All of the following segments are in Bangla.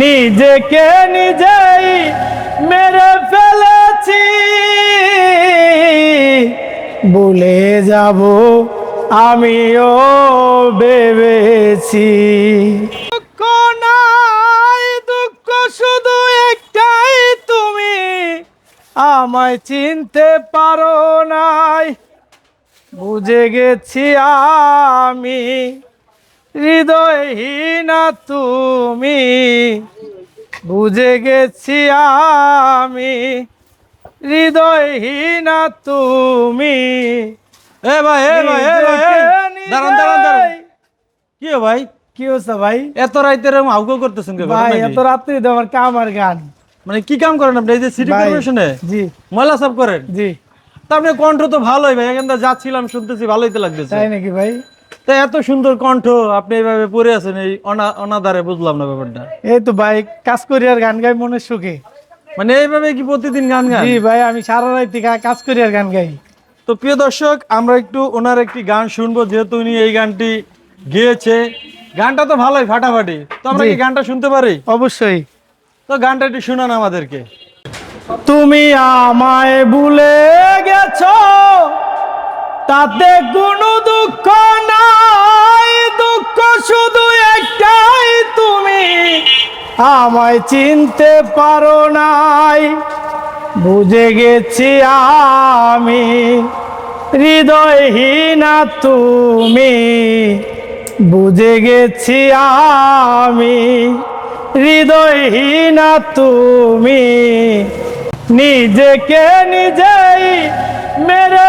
নিজেকে নিজেই মেরে ফেলেছি। ভুলে যাব আমিও ভেবেছি। দুঃখ নাই, দুঃখ শুধু একটাই তুমি। আমায় চিনতে পারো নাই। বুঝে গেছি আমি হৃদয়হীনা তুমি বুঝে গেছি আমি। হৃদয়হীনা তুমি এ ভাই এ ভাই এ ভাই দাঁড়ান দাঁড়ান দাঁড়ান। কি ভাই? কি হচ্ছে ভাই? এত রাইতে এরকম আউগো করতেছেন ভাই এত রাত্রি তো আমার কাম আর গান। মানে কি কাম করেন আপনি? এই যে সিটি কর্পোরেশনে জি। ময়লা সাফ করেন? জি। তার মানে কণ্ঠ তো ভালোই ভাই এখান যাচ্ছিলাম শুনতেছি ভালোই তো লাগতেছে। তাই নাকি ভাই? তা এত সুন্দর কণ্ঠ আপনি এইভাবে পড়ে আছেন এই অনাদারে বুঝলাম না ব্যাপারটা। এই তো ভাই কাজ করি আর গান গাই মনের সুখে। মানে এইভাবে কি প্রতিদিন গান জি ভাই আমি সারা রাত্রি গা- কাজ করি আর গান গাই। তো প্রিয় দর্শক আমরা একটু ওনার একটি গান শুনব যেহেতু উনি এই গানটি গেয়েছে। গানটা তো ভালোই ফাটাফাটি। তো আমরা কি গানটা শুনতে পারি? অবশ্যই। তো গানটা একটু শুনান আমাদেরকে। তুমি আমায় ভুলে গেছো তাতে কোনো দুঃখ নাই। দুঃখ শুধু একটাই তুমি। আমায় চিনতে পারো নাই। বুঝে গেছি আমি। হৃদয়হীনা তুমি। বুঝে গেছি আমি। হৃদয়হীনা তুমি। নিজেকে নিজেই মেরে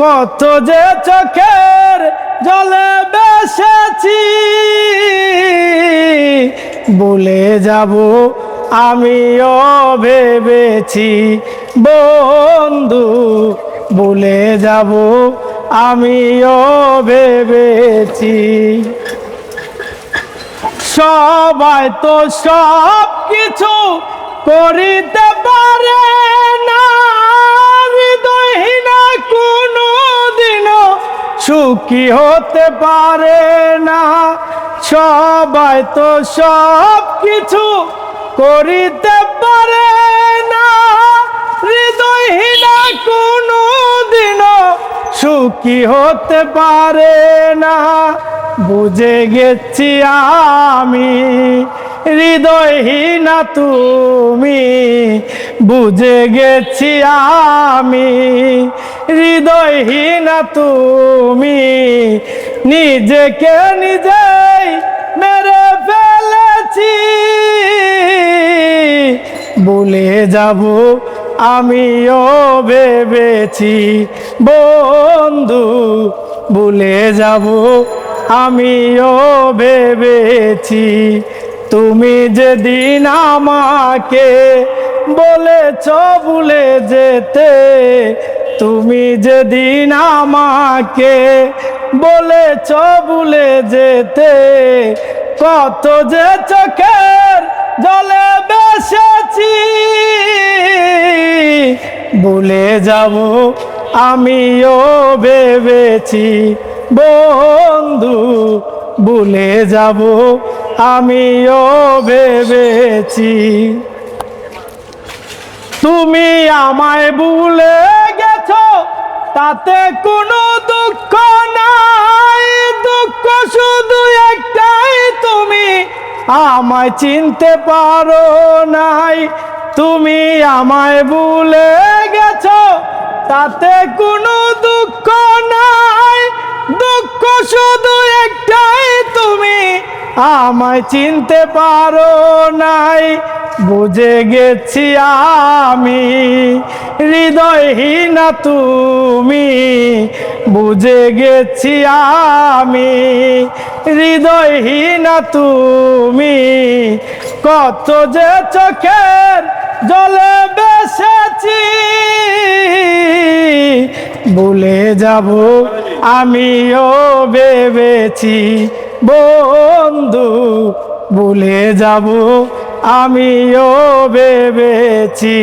কত যে চোখের জলে বেসেছি বলে যাব আমিও ভেবেছি। বন্ধু বলে যাব আমিও ভেবেছি। সবাই তো সব কিছু করিতে পারে না। সুখী হতে পারে না। সবাই তো সব কিছু করিতে পারে না। হৃদয়হীনা কোনো দিনও সুখী হতে পারে না। বুঝে গেছি আমি হৃদয়হীনা তুমি, বুঝে গেছি আমি। হৃদয়হীনা তুমি, নিজেকে নিজেই মেরে ফেলেছি। বলে যাব আমিও ভেবেছি, বন্ধু ভুলে যাব আমিও ভেবেছি। তুমি যেদিন আমাকে বলেছ ভুলে যেতে, তুমি যেদিন আমাকে বলেছ ভুলে যেতে, কত যে চোখের জলে বেসেছি, ভুলে যাব আমিও ভেবেছি, বন্ধু, ভুলে যাব আমিও ভেবেছি তুমি আমায় ভুলে গেছ, তাতে কোনো দুঃখ নাই। দুঃখ শুধু একটাই, তুমি আমায় চিনতে পারো নাই। তুমি আমায় ভুলে গেছ, তাতে কোনো দুঃখ নাই। দুঃখ শুধু একটাই, তুমি আমায় চিনতে পারো নাই, বুঝে গেছি আমি। হৃদয়হীনা তুমি, বুঝে গেছি আমি। হৃদয়হীনা তুমি, কত যে চোখের জলে বেসেছি। ভুলে যাব আমিও ভেবেছি বন্ধু, ভুলে যাব, আমিও ভেবেছি।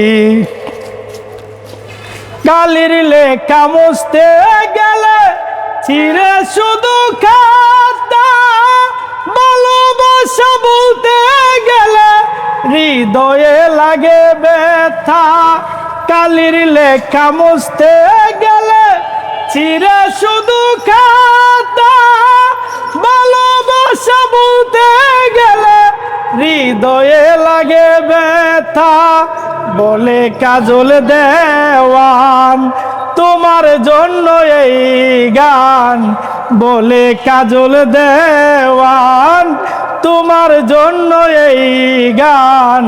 কালির লেখা মুছতে গেলে চিরে শুধু খাতা। ভালোবাসা বলতে গেলে হৃদয়ে লাগে ব্যথা। কালির লেখা মুছতে গেলে চিরে শুধু খাতা। ভালোবাসা বলতে গেলে হৃদয়ে লাগে ব্যথা। বলে কাজল দেওয়ান, তোমার জন্য এই গান। বলে কাজল দেওয়ান, তোমার জন্য এই গান।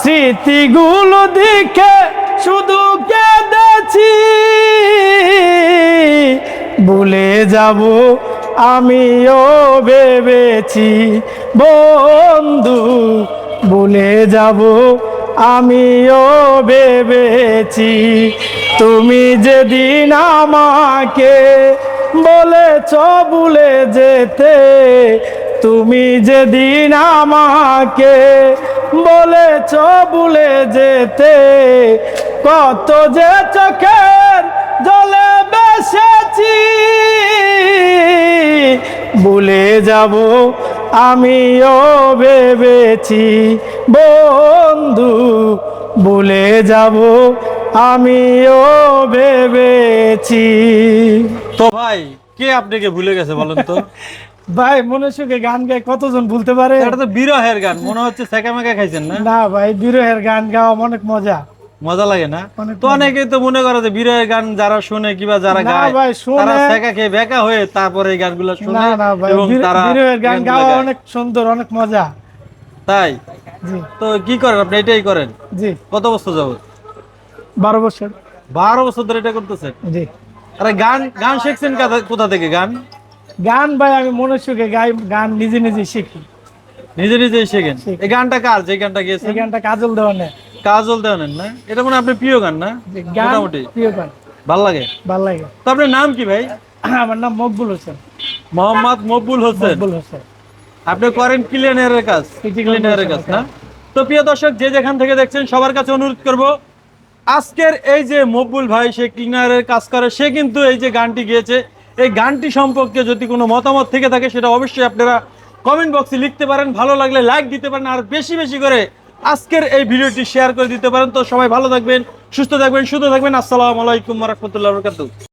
স্মৃতিগুলো দেখে শুধু কেঁদেছি। ভুলে যাব আমিও ভেবেছি, বন্ধু, ভুলে যাব। আমিও ভেবেছি, তুমি যেদিন আমাকে বলেছ ভুলে যেতে, তুমি যেদিন আমাকে বলেছ ভুলে যেতে, কত যে চোখের ভুলে যাব আমিও ভেবেছি বন্ধু ভুলে যাব আমিও ভেবেছি। তো ভাই কে আপনাকে ভুলে গেছে বলেন তো? ভাই মনে সুখে গান গায় কতজন ভুলতে পারে? এটা তো বিরহের গান মনে হচ্ছে সেকা মেকা খাইছেন না? না ভাই বিরহের গান গাওয়া অনেক মজা। মজা লাগে না? তো অনেকেই তো মনে করে যে বিরহের গান যারা শুনে কিবা যারা গায় ভাই, শুনে- তারা সেকা খেয়ে বেকা হয়ে তারপরে এই গানগুলো শুনে না না ভাই এবং তারা বিরহের গান গাওয়া অনেক সুন্দর অনেক মজা। তাই? জি। তো কি করেন আপনি? এটাই করেন? জি। কত বছর যাবত? বারো বছর। বারো বছর ধরে এটা করতেছেন? জি। আরে গান গান শিখছেন কোথা থেকে গান? গান ভাই আমি মনে সুখে গাই গান নিজে নিজে শিখি। নিজে নিজে শেখেন। শিখি। এই গানটা কার? যে গানটা গিয়েছেন? এই গানটা কাজল দেওয়ানে কাজল দেওয়ানেন না? এটা মনে হয় আপনার প্রিয় গান না? মোটামুটি। প্রিয় গান। ভালো লাগে? ভালো লাগে। তো আপনার নাম কি ভাই? আমার নাম মকবুল হোসেন। মোহাম্মদ মকবুল হোসেন। মকবুল হোসেন। আপনি করেন ক্লিনারের কাজ। ক্লিনারের কাজ না? তো প্রিয় দর্শক যে যেখান থেকে দেখছেন সবার কাছে অনুরোধ করব আজকের এই যে মকবুল ভাই সে ক্লিনারের কাজ করে সে কিন্তু এই যে গানটি গিয়েছে এই গানটি সম্পর্কে যদি কোনো মতামত থেকে থাকে সেটা অবশ্যই আপনারা কমেন্ট বক্সে লিখতে পারেন। ভালো লাগলে লাইক দিতে পারেন আর বেশি বেশি করে আজকের এই ভিডিওটি শেয়ার করে দিতে পারেন। তো সবাই ভালো থাকবেন, সুস্থ থাকবেন সুস্থ থাকবেন। আসসালামু আলাইকুম রহমতুল্লাহ বরকাতুহ।